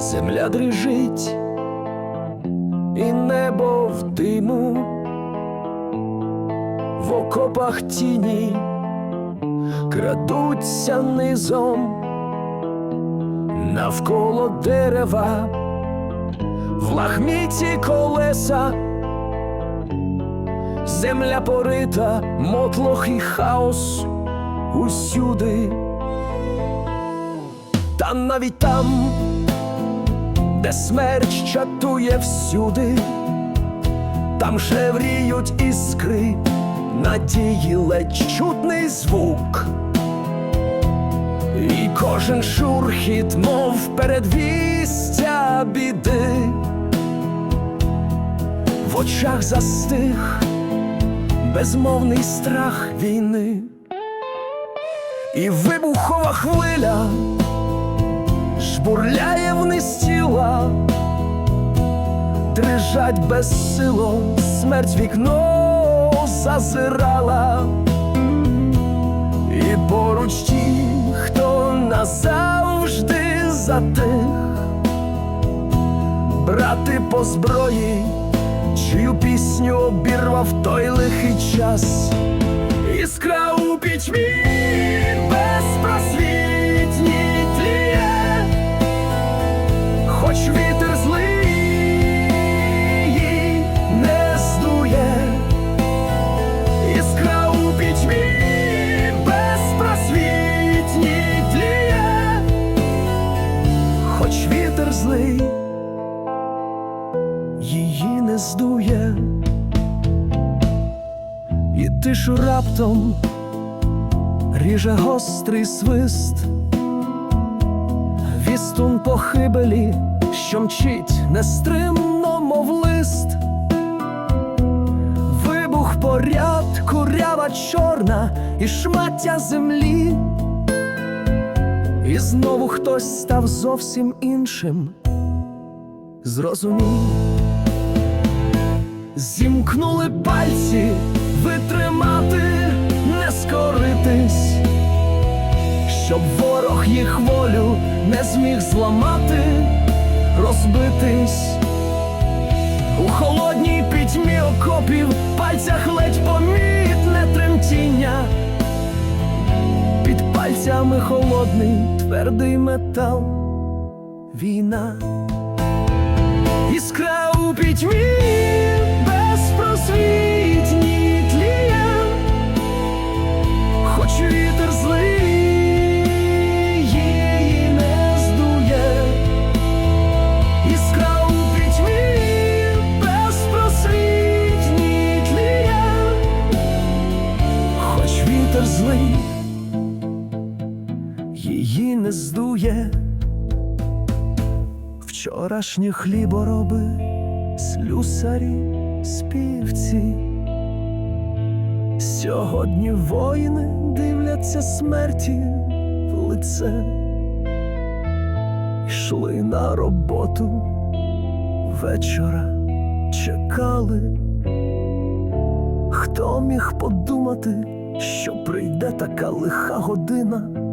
земля дрижить, і небо в диму, в окопах тіні крадуться низом, навколо дерева, в лахміті колеса, земля порита, мотлох і хаос усюди. Та навіть там, де смерть чатує всюди, там шевріють іскри, надії ледь чутний звук, і кожен шурхіт, мов передвістя біди, в очах застиг безмовний страх війни, і вибухова хвиля жбурляє вниз тіла, дрижать безсило, смерть вікно зазирала, і поруч ті, хто назавжди затих, брати по зброї, чию пісню обірвав той лихий час. Іскра у пітьмі безпросвітній вітер її не здує. І тишу раптом ріже гострий свист, вістун похибелі, що мчить нестримно, мов лист, вибух поряд, курява чорна і шмаття землі, і знову хтось став зовсім іншим. Зрозумій. Зімкнули пальці витримати, не скоритись, щоб ворог їх волю не зміг зламати, розбитись у холодній пітьмі окопів, пальцях пальцями холодний твердий метал, війна. Іскра у пітьмі безпросвітній тліє, хоч вітер злий її не здує. Іскра у пітьмі безпросвітній тліє, хоч вітер злий її не здує. Вчорашні хлібороби, слюсарі, співці. Сьогодні воїни дивляться смерті в лице, йшли на роботу вечора, чекали. Хто міг подумати, що прийде така лиха година?